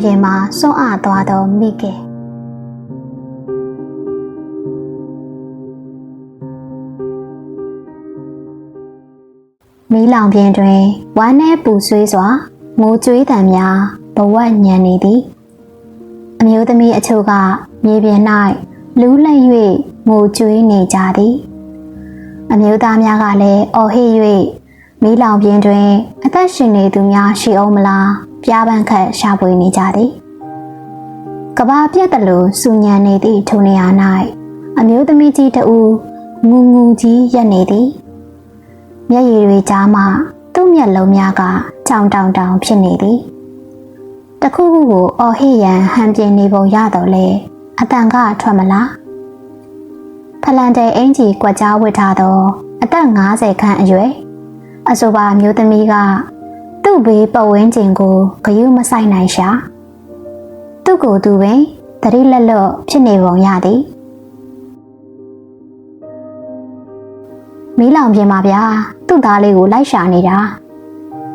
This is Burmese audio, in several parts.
ပြင်မှာစွန့်အားသွားသောမိခင်မီးလောင်ပြင်တွင်ဝမ်းနဲ့ပူဆွေးစွာမိုးကြွေးတံများဘဝညံနေသည်အမျိုးသမီးအချို့ကမြေပြင်၌လူးလက်၍မိုးကြွေးနေကြသည်အမျိုးသားများကလည်းအော်ဟစ်၍မီးလောင်ပြင်တွင် အသက်ရှင်နေသူများရှိအောင်မလား ပြားပန်းခတ်ရှာဖွေနေကြသည်ကဘာပြက်တလို့စူညံနေသည့်ထိုနေရာ၌အမျိုးသမီးကြီးတဦးငူငူကြီးရက်နေသည်မျက်ရည်တွေကြားမှသူ့မျက်လုံးများကကြောင်တောင်တောင်ဖြစ်နေသည်တခုခုကိုအော်ဟစ်ရန်ဟန်ပြင်းနေပုံရတော့လေအတန်ကထွက်မလားဖလန်တဲ့အင်ကြီးကွက်ကြားဝစ်ထားသောအသက်50ခန့်အရွယ်အဆိုပါမျိုးသမီးကသူ့ ဘေးပတ်ဝန်းကျင်ကိုဂယုမဆိုင်နိုင်ရှာ သူ့ကိုယ်သူပင်တတိလက်လွတ်ဖြစ်နေပုံရသည်မီးလောင်ပြင်ပါဗျာသူ့သားလေးကိုလိုက်ရှာနေတာ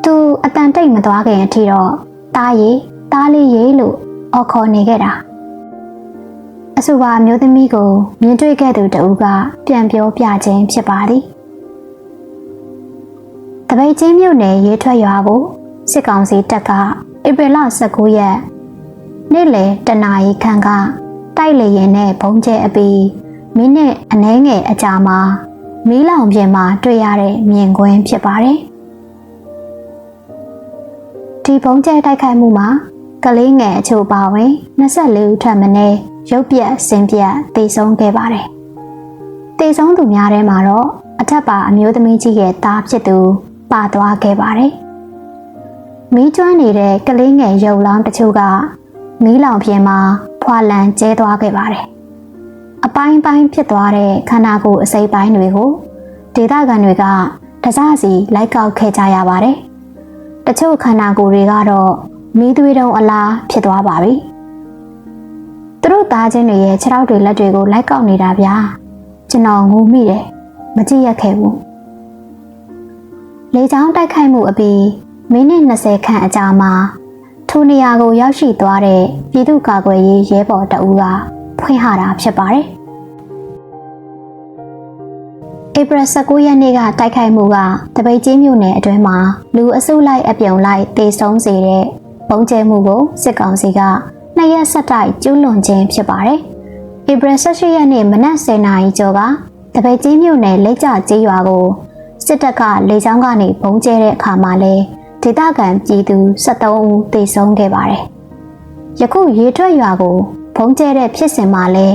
သူအတန်တိတ်မသွားခင်အထိတော့တားရီတားလေးရီလို့အော်ခေါ်နေခဲ့တာအဆိုပါမျိုးသမီးကိုမြင်တွေ့ခဲ့သူတဦးကပြန်ပြောပြခြင်းဖြစ်ပါသည် တပိတ်ချင်းမြို့နယ်ရေးထွက်ရွာကိုစစ်ကောင်စီတပ်ကဧပြီလ19ရက်နေ့လယ်တနာရီခန့်ကတိုက်လေရင်နဲ့ဘုံကျဲအပီမိနစ်အနည်းငယ်အကြာမှာမီးလောင်ပြင်မှာတွေ့ရတဲ့မြင်ကွင်းဖြစ်ပါတယ်ဒီဘုံကျဲတိုက်ခိုက်မှုမှာကလေးငယ်အချို့ပါဝင်24ဦးထပ်မံရုပ်ပြက်ဆင်းပြက်တေဆုံးခဲ့ပါတယ်တေဆုံးသူများထဲမှာတော့အထက်ပါအမျိုးသမီးကြီးရဲ့သားဖြစ်သူ ပါသွားခဲ့ပါတယ်။မီးကျွမ်းနေတဲ့ကလေးငယ်ရုပ်လောင်းတချို့ကမီးလောင်ပြင်မှာဖွာလန်ကျဲသွားခဲ့ပါတယ်။အပိုင်းပိုင်းဖြစ်သွားတဲ့ခန္ဓာကိုယ်အစိပ်ပိုင်းတွေကိုဒေသခံတွေကတစားစီလိုက်ကောက်ခဲ့ကြရပါတယ်။တချို့ခန္ဓာကိုယ်တွေကတော့မီးသွေးတုံးအလားဖြစ်သွားပါပြီ။သူတို့သားချင်းတွေရဲ့ခြေထောက်တွေလက်တွေကိုလိုက်ကောက်နေတာဗျာ။ကျွန်တော်ငိုမိတယ်။မကြည့်ရခဲ့ဘူး။ လေကြောင်းတိုက်ခိုက်မှုအပြီးမိနစ်20ခန့်အကြာမှာထိုနေရာကိုရောက်ရှိသွားတဲ့ပြည်သူ့ကာကွယ်ရေးရဲဘော်တအူးကဖွင့်ဟတာဖြစ်ပါတယ်။ဧပြီ19ရက်နေ့ကတိုက်ခိုက်မှုကတပိတ်ချင်းမြို့နယ်အတွင်းမှာလူအစုလိုက်အပြုံလိုက်တေဆုံးစေတဲ့ပုံကျဲမှုကိုစစ်ကောင်စီကနှစ်ရက်ဆက်တိုက်ကျူးလွန်ခြင်းဖြစ်ပါတယ်။ဧပြီ18ရက်နေ့မနက်10:00နာရီကျော်ကတပိတ်ချင်းမြို့နယ်လက်ကျကျေးရွာကို စစ်တပ်ကလေကြောင်းကနေဘုံကျဲတဲ့အခါမှာလဲဒေသခံပြည်သူ73ဦးသေဆုံးခဲ့ပါတယ်။ယခုရေထွက်ရွာကိုဘုံကျဲတဲ့ဖြစ်စဉ်မှာလဲ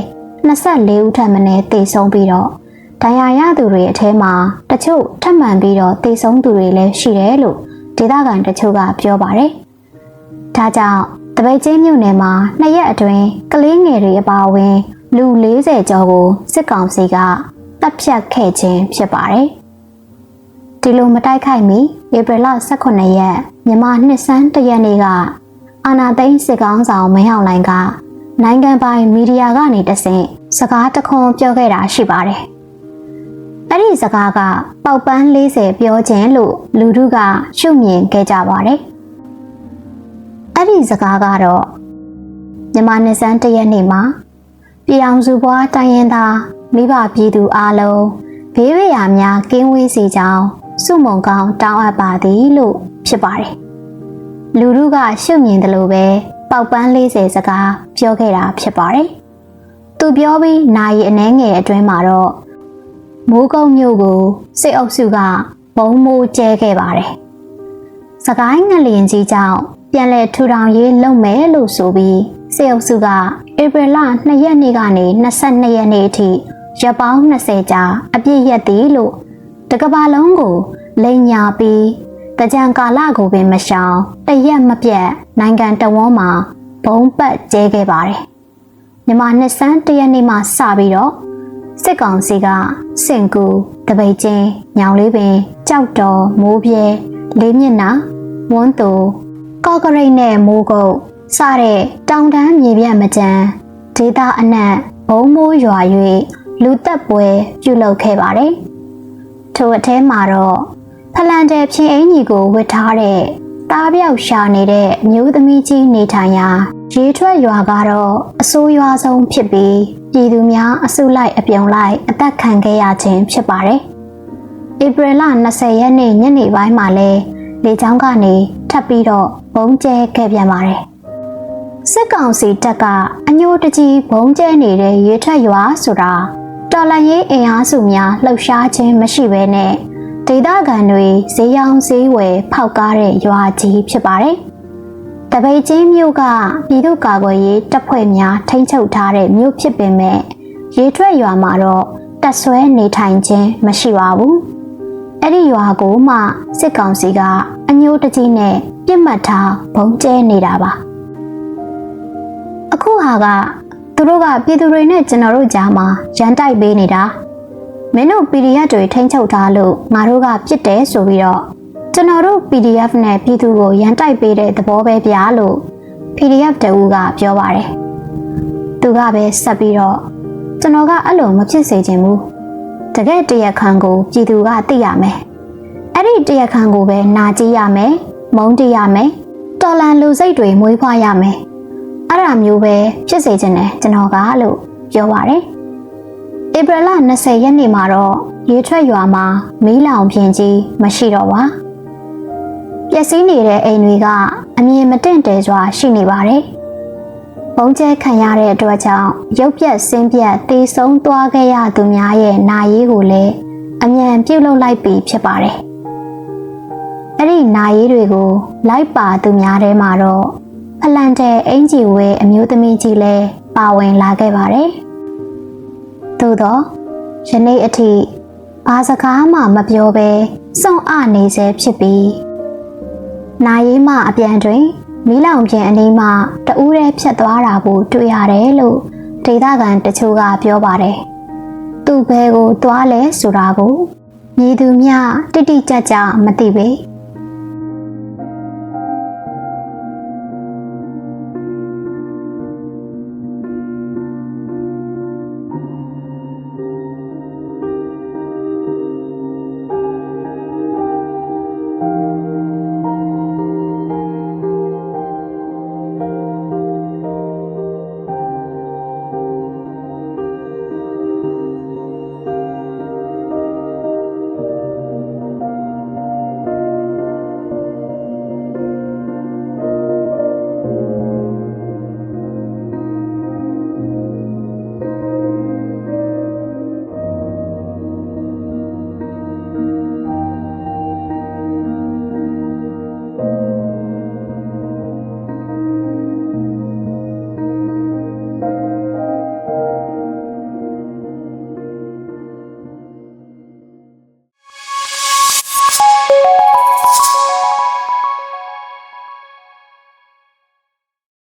24ဦးထပ်မံသေဆုံးပြီးတော့ဒဏ်ရာရသူတွေအထဲမှာတချို့ထပ်မံပြီးတော့သေဆုံးသူတွေလည်းရှိတယ်လို့ဒေသခံတချို့ကပြောပါတယ်။ဒါကြောင့်တပိတ်ချင်းမြို့နယ်မှာနှစ်ရက်အတွင်းကလေးငယ်တွေအပါအဝင် လူ40ကျော်ကိုစစ်ကောင်စီကတပ်ဖြတ်ခဲ့ခြင်းဖြစ်ပါတယ်။ ဒီလိုမတိုက်ခိုက်မီဧပြီလ18ရက်မြန်မာနှစ်ဆန်းတရက်နေ့ကအာနာသိန်းစစ်ကောင်းဆောင်မင်းအောင်လှိုင်ကနိုင်ငံပိုင်မီဒီယာကနေတဆင့်စကားတခွန်းပြောခဲ့တာရှိပါတယ်။အဲ့ဒီစကားကပေါက်ပန်း40ပြောခြင်းလို့လူထုကရှုမြင်ခဲ့ကြပါတယ်။အဲ့ဒီစကားကတော့မြန်မာနှစ်ဆန်းတရက်နေ့မှာပြည်အောင်စုဘွားတိုင်းရင်းသားမိဘပြည်သူအားလုံးဘေးရရာများကင်းဝေးစေကြောင်း စုမုံကောင်းတောင်းအပ်ပါသည်လို့ဖြစ်ပါတယ်။လူတို့ကရှုမြင်တယ်လို့ပဲပေါက်ပန်း40စကားပြောခဲ့တာဖြစ်ပါတယ်။သူပြောပြီးနိုင်အနှဲငယ်အတွင်းမှာတော့မိုးကုတ်မြို့ကိုစစ်အုပ်စုကဘုံမိုးကျဲခဲ့ပါတယ်။စကိုင်းငလျင်ကြီးကြောင့်ပြန်လည်ထူထောင်ရေးလုပ်မယ်လို့ဆိုပြီးစစ်အုပ်စုကဧပြီလ2ရက်နေ့ကနေ22ရက်နေ့အထိရပ်ပေါင်း20ကြာအပြည့်ရက်သည်လို့တ ကဘာလုံးကိုလိန်ညာပြီးတကြံကာလကိုပင်မရှောင်တရက်မပြတ်နိုင်ငံတဝန်းမှာဘုံပတ်ကျဲခဲ့ပါတယ်မြန်မာနှစ်ဆန်းတရက်နေ့မှစပြီးတော့စစ်ကောင်စီကစင်ကူတပိတ်ချင်းညောင်လေးပင်ကြောက်တော်မိုးပြဲလေးမျက်နှာဝန်းတူကော့ကရိတ်နဲ့မိုးကုတ်စတဲ့တောင်တန်းမြေပြန့်မကြမ်းဒေသအနှံ့ဘုံမိုးရွာ၍လူသက်ပွဲပြုလုပ်ခဲ့ပါတယ် ထိုအထဲမှာတော့ဖလန်တဲ့ဖြင်းအင်ကြီးကိုဝတ်ထားတဲ့တားပြောက်ရှာနေတဲ့အမျိုးသမီးကြီးနေထိုင်ရာရေထွက်ရွာကတော့အဆိုးရွားဆုံးဖြစ်ပြီးပြည်သူများအစုလိုက်အပြုံလိုက်အသက်ခံခဲ့ရခြင်းဖြစ်ပါတယ်။ဧပြီလ20ရက်နေ့ညနေပိုင်းမှာလဲလေကြောင်းကနေထပ်ပြီးတော့ဘုံကျဲခဲ့ပြန်ပါတယ်။စစ်ကောင်စီတပ်ကအညိုတကြီးဘုံကျဲနေတဲ့ရေထွက်ရွာဆိုတာ တော်လန်ရေးအင်အားစုများလှုပ်ရှားခြင်းမရှိဘဲနဲ့ဒေသခံတွေဈေးရောင်းဈေးဝယ်ဖောက်ကားတဲ့ရွာကြီးဖြစ်ပါတယ်။တပိတ်ချင်းမြို့ကပြည်သူ့ကာကွယ်ရေးတပ်ဖွဲ့များထိန်းချုပ်ထားတဲ့မြို့ဖြစ်ပေမဲ့ရေထွက်ရွာမှာတော့တပ်ဆွဲနေထိုင်ခြင်းမရှိပါဘူး။အဲ့ဒီရွာကိုမှစစ်ကောင်စီကအညိုတကြီးနဲ့ပြစ်မှတ်ထားဘုံကျဲနေတာပါ။အခုဟာက သူတို့ကပြည်သူတွေနဲ့ကျွန်တော်တို့ကြားမှာရန်တိုက်ပေးနေတာ။မင်းတို့ PDF တွေထိန်းချုပ်ထားလို့ငါတို့ကပြစ်တယ်ဆိုပြီးတော့ကျွန်တော်တို့ PDF နဲ့ပြည်သူကိုရန်တိုက်ပေးတဲ့သဘောပဲဗျာလို့ PDF တအူးကပြောပါတယ်။သူကပဲဆက်ပြီးတော့ကျွန်တော်ကအဲ့လိုမဖြစ်စေချင်ဘူး။တကယ်တရားခံကိုပြည်သူကသိရမယ်။အဲ့ဒီတရားခံကိုပဲနာကြည့်ရမယ်။မုန်းတိရမယ်။တော်လန်လူစိတ်တွေမွေးဖွားရမယ်။အဲ့ ဒါမျိုးပဲဖြစ်စေချင်တယ်ကျွန်တော်ကလို့ပြောပါတယ်။ဧပြီလ20ရက်နေ့မှာတော့ရေထွက်ရွာမှာမီးလောင်ပြင်ကြီးမရှိတော့ပါပျက်စီးနေတဲ့အိမ်တွေကအမြင်မတင့်တယ်စွာရှိနေပါတယ်ဘုံကျဲခံရတဲ့အတွက်ကြောင့်ရုပ်ပြက်ဆင်းပြက်တေဆုံးသွားခဲ့ရသူများရဲ့နာရေးကိုလည်းအမြန်ပြုတ်လုလိုက်ပြီဖြစ်ပါတယ်အဲ့ဒီနာရေးတွေကိုလိုက်ပါသူများထဲမှာတော့ ဖလန်တဲ့အင်ဂျီဝဲအမျိုးသမီးကြီးလည်းပါဝင်လာခဲ့ပါတယ်သို့တော့ယနေ့အထိဘာစကားမှမပြောဘဲစွန့်အနေဆဲဖြစ်ပြီးနာရီမှအပြန်တွင်မီးလောင်ပြင်အနီးမှတဦးတည်းဖြတ်သွားတာကိုတွေ့ရတယ်လို့ဒေသခံတချို့ကပြောပါတယ်။သူ့ဘဲကိုသွားလဲဆိုတာကိုမြည်သူများတိတိကျကျမသိပေ။